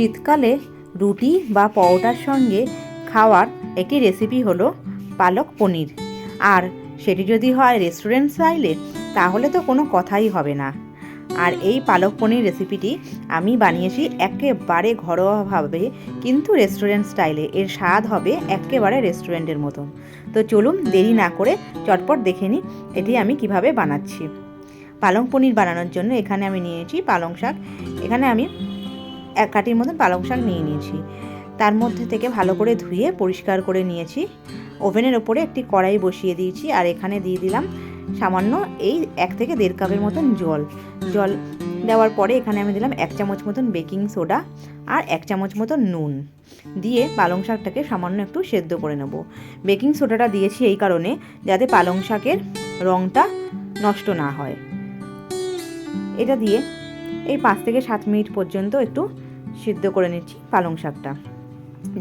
শীতকালে রুটি বা পরোটার সঙ্গে খাওয়ার একটি রেসিপি হলো পালক পনির। আর সেটি যদি হয় রেস্টুরেন্ট স্টাইলে তাহলে তো কোনো কথাই হবে না। আর এই পালক পনির রেসিপিটি আমি বানিয়েছি একেবারে ঘরোয়াভাবে, কিন্তু রেস্টুরেন্ট স্টাইলে এর স্বাদ হবে একেবারে রেস্টুরেন্টের মতন। তো চলুন দেরি না করে চটপট দেখে নিই এটি আমি কীভাবে বানাচ্ছি। পালং পনির বানানোর জন্য এখানে আমি নিয়েছি পালং শাক। এখানে আমি এক কাঠির মতন পালং শাক নিয়ে নিয়েছি। তার মধ্যে থেকে ভালো করে ধুয়ে পরিষ্কার করে নিয়েছি। ওভেনের ওপরে একটি কড়াই বসিয়ে দিয়েছি আর এখানে দিয়ে দিলাম সামান্য এই এক থেকে দেড় কাপের মতন জল। জল দেওয়ার পরে এখানে আমি দিলাম এক চামচ মতন বেকিং সোডা আর এক চামচ মতন নুন। দিয়ে পালং শাকটাকে সামান্য একটু সেদ্ধ করে নেব। বেকিং সোডাটা দিয়েছি এই কারণে যাতে পালং শাকের রঙটা নষ্ট না হয়। এটা দিয়ে এই পাঁচ থেকে সাত মিনিট পর্যন্ত একটু সিদ্ধ করে নিচ্ছি পালং শাকটা,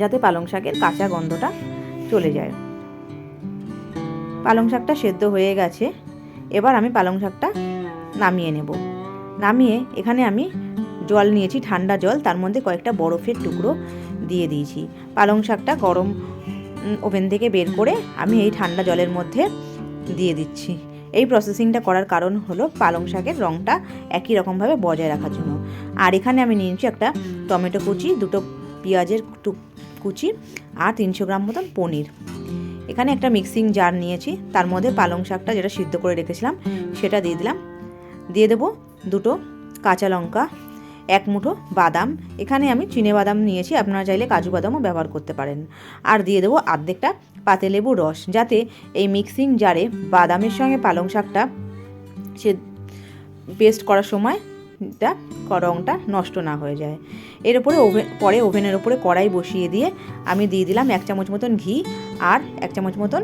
যাতে পালং শাকের কাঁচা গন্ধটা চলে যায়। পালং শাকটা সেদ্ধ হয়ে গেছে, এবার আমি পালং শাকটা নামিয়ে নেব। নামিয়ে এখানে আমি জল নিয়েছি, ঠান্ডা জল, তার মধ্যে কয়েকটা বরফের টুকরো দিয়ে দিয়েছি। পালং শাকটা গরম ওভেন থেকে বের করে আমি এই ঠান্ডা জলের মধ্যে দিয়ে দিচ্ছি। এই প্রসেসিংটা করার কারণ হলো পালং শাকের রঙটা একই রকমভাবে বজায় রাখার জন্য। আর এখানে আমি নিয়েছি একটা টমেটো কুচি, দুটো পেঁয়াজের কুচি আর তিনশো গ্রাম মতন পনির। এখানে একটা মিক্সিং জার নিয়েছি, তার মধ্যে পালং শাকটা যেটা সিদ্ধ করে রেখেছিলাম সেটা দিয়ে দিলাম। দিয়ে দেবো দুটো কাঁচা লঙ্কা এক মুঠো বাদাম। এখানে আমি চিনে বাদাম নিয়েছি, আপনারা চাইলে কাজু বাদামও ব্যবহার করতে পারেন। আর দিয়ে দেবো আর্ধেকটা পাতে পাতেলেবু রস, যাতে এই মিক্সিং জারে বাদামের সঙ্গে পালং শাকটা সে পেস্ট করার সময় টা রঙটা নষ্ট না হয়ে যায়। এর উপরে ওভেন পরে ওভেনের ওপরে কড়াই বসিয়ে দিয়ে আমি দিয়ে দিলাম এক চামচ মতন ঘি আর এক চামচ মতন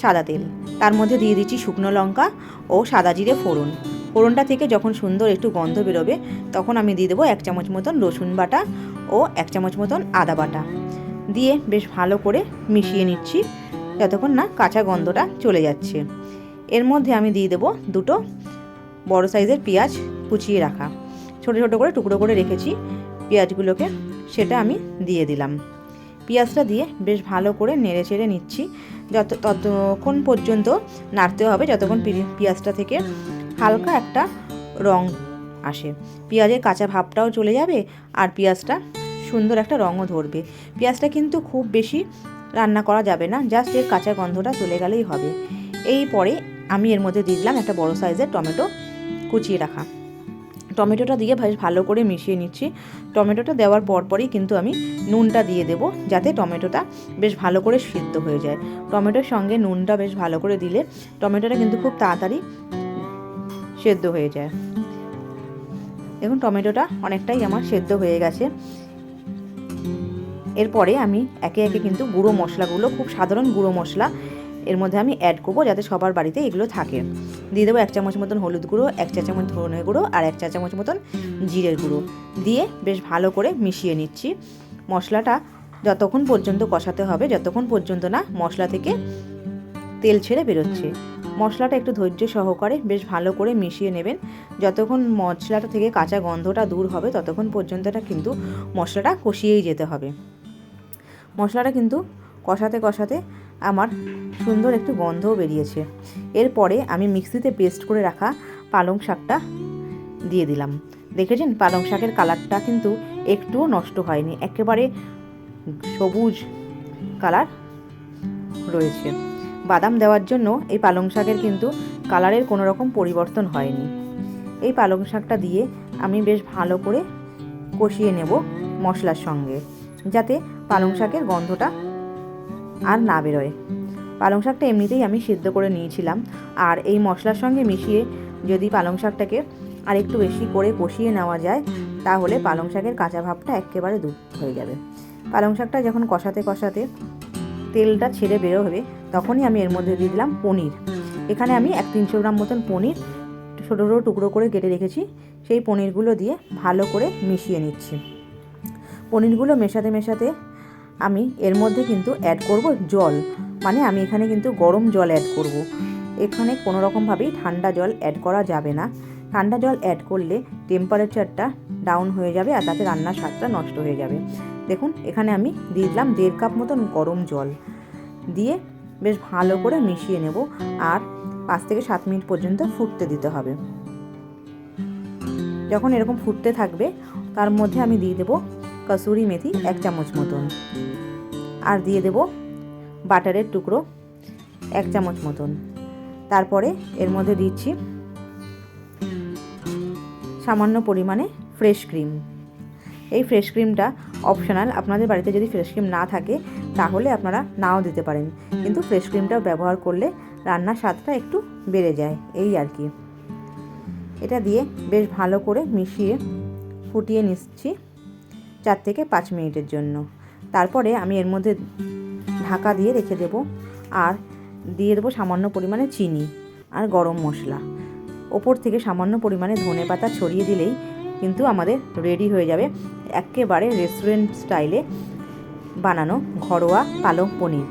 সাদা তেল। তার মধ্যে দিয়ে দিচ্ছি শুকনো লঙ্কা ও সাদা জিরে ফোড়ন। ফোড়নটা থেকে যখন সুন্দর একটু গন্ধ বেরোবে তখন আমি দিয়ে দেবো এক চামচ মতন রসুন বাটা ও এক চামচ মতন আদা বাটা। দিয়ে বেশ ভালো করে মিশিয়ে নিচ্ছি যতক্ষণ না কাঁচা গন্ধটা চলে যাচ্ছে। এর মধ্যে আমি দিয়ে দেবো দুটো বড় সাইজের পেঁয়াজ কুচিয়ে রাখা। ছোটো ছোটো করে টুকরো করে রেখেছি পেঁয়াজগুলোকে সেটা আমি দিয়ে দিলাম। পেঁয়াজটা দিয়ে বেশ ভালো করে নেড়ে চেড়ে নিচ্ছি যত ততক্ষণ পর্যন্ত নাড়তে হবে যতক্ষণ পেঁয়াজটা থেকে হালকা একটা রং আসে। পেঁয়াজের কাঁচা ভাবটাও চলে যাবে আর পেঁয়াজটা সুন্দর একটা রঙও ধরবে। পেঁয়াজটা কিন্তু খুব বেশি রান্না করা যাবে না, জাস্ট এর কাঁচা গন্ধটা চলে গেলেই হবে। এই পরে আমি এর মধ্যে দিয়ে দিলাম একটা বড় সাইজের টমেটো কুচিয়ে রাখা। টমেটোটা দিয়ে বেশ ভালো করে মিশিয়ে নিচ্ছি। টমেটোটা দেওয়ার পরপরই কিন্তু আমি নুনটা দিয়ে দেবো, যাতে টমেটোটা বেশ ভালো করে সিদ্ধ হয়ে যায়। টমেটোর সঙ্গে নুনটা বেশ ভালো করে দিলে টমেটোটা কিন্তু খুব তাড়াতাড়ি সেদ্ধ হয়ে যায়। দেখুন, টমেটোটা অনেকটাই আমার সেদ্ধ হয়ে গেছে। এরপরে আমি একে একে কিন্তু গুঁড়ো মশলাগুলো, খুব সাধারণ গুঁড়ো মশলা, এর মধ্যে আমি অ্যাড করব যাতে সবার বাড়িতে এগুলো থাকে। দিয়ে দেবো এক চামচ মতন হলুদ গুঁড়ো, এক চা চামচ ধনে গুঁড়ো আর এক চা চামচ মতন জিরের গুঁড়ো। দিয়ে বেশ ভালো করে মিশিয়ে নিচ্ছি। মশলাটা যতক্ষণ পর্যন্ত কষাতে হবে, যতক্ষণ পর্যন্ত না মশলা থেকে তেল ছেড়ে বেরোচ্ছে। মশলাটা একটু ধৈর্য সহকারে বেশ ভালো করে মিশিয়ে নেবেন। যতক্ষণ মশলাটা থেকে কাঁচা গন্ধটা দূর হবে, ততক্ষণ পর্যন্তটা কিন্তু মশলাটা কষিয়েই যেতে হবে। মশলাটা কিন্তু কষাতে কষাতে আমার সুন্দর একটু গন্ধও বেরিয়েছে। এরপরে আমি মিক্সিতে পেস্ট করে রাখা পালং শাকটা দিয়ে দিলাম। দেখেছেন? পালং শাকের কালারটা কিন্তু একটুও নষ্ট হয়নি। একেবারে সবুজ কালার রয়েছে। বাদাম দেওয়ার জন্য এই পালং শাকের কিন্তু কালারের কোনো রকম পরিবর্তন হয়নি। এই পালং শাকটা দিয়ে আমি বেশ ভালো করে কষিয়ে নেব মশলার সঙ্গে, যাতে পালং শাকের গন্ধটা আর না বেরোয়। পালং শাকটা এমনিতেই আমি সিদ্ধ করে নিয়েছিলাম, আর এই মশলার সঙ্গে মিশিয়ে যদি পালং শাকটাকে আর একটু বেশি করে কষিয়ে নেওয়া যায়, তাহলে পালং শাকের কাঁচা ভাবটা একেবারে দূর হয়ে যাবে। পালং শাকটা যখন কষাতে কষাতে তেলটা ছেড়ে বেরো হবে, তখনই আমি এর মধ্যে দিয়ে দিলাম পনির। এখানে আমি এক তিনশো গ্রাম মতন পনির ছোটো ছোটো টুকরো করে কেটে রেখেছি। সেই পনিরগুলো দিয়ে ভালো করে মিশিয়ে নিচ্ছি। পনিরগুলো মেশাতে মেশাতে আমি এর মধ্যে কিন্তু অ্যাড করব জল। মানে আমি এখানে কিন্তু গরম জল অ্যাড করব। এখানে কোনো রকমভাবেই ঠান্ডা জল অ্যাড করা যাবে না। ঠান্ডা জল অ্যাড করলে টেম্পারেচারটা ডাউন হয়ে যাবে আর তাতে রান্নার স্বাদটা নষ্ট হয়ে যাবে। দেখুন, এখানে আমি দিয়ে দিলাম দেড় কাপ মতন গরম জল। দিয়ে বেশ ভালো করে মিশিয়ে নেব আর পাঁচ থেকে সাত মিনিট পর্যন্ত ফুটতে দিতে হবে। যখন এরকম ফুটতে থাকবে, তার মধ্যে আমি দিয়ে দেবো কসুরি মেথি এক চামচ মতন। আর দিয়ে দেব বাটারের টুকরো এক চামচ মতন। তারপরে এর মধ্যে দিচ্ছি সামান্য পরিমাণে ফ্রেশ ক্রিম। এই ফ্রেশ ক্রিমটা অপশনাল আপনাদের বাড়িতে যদি ফ্রেশ ক্রিম না থাকে, তাহলে আপনারা নাও দিতে পারেন। কিন্তু ফ্রেশ ক্রিমটা ব্যবহার করলে রান্নার স্বাদটা একটু বেড়ে যায়, এই আর কি। এটা দিয়ে বেশ ভালো করে মিশিয়ে ফুটিয়ে নিচ্ছি চার থেকে পাঁচ মিনিটের জন্য। তারপরে আমি এর মধ্যে ঢাকা দিয়ে রেখে দেব আর দিয়ে দেবো সামান্য পরিমাণে চিনি আর গরম মশলা। ওপর থেকে সামান্য পরিমাণে ধনে পাতা ছড়িয়ে দিলেই কিন্তু আমাদের রেডি হয়ে যাবে। একেবারে রেস্টুরেন্ট স্টাইলে বানানো ঘরোয়া পালক পনির।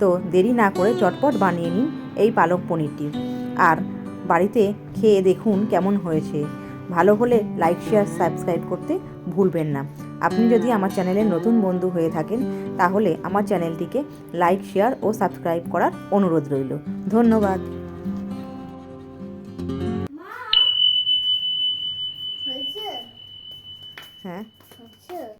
তো দেরি না করে চটপট বানিয়ে নিন এই পালক পনিরটি। আর বাড়িতে খেয়ে দেখুন কেমন হয়েছে। ভালো হলে লাইক শেয়ার সাবস্ক্রাইব করতে ভুলবেন না। আপনি যদি আমার চ্যানেলের নতুন বন্ধু হয়ে থাকেন, তাহলে আমার চ্যানেলটিকে লাইক শেয়ার ও সাবস্ক্রাইব করার অনুরোধ রইল। ধন্যবাদ।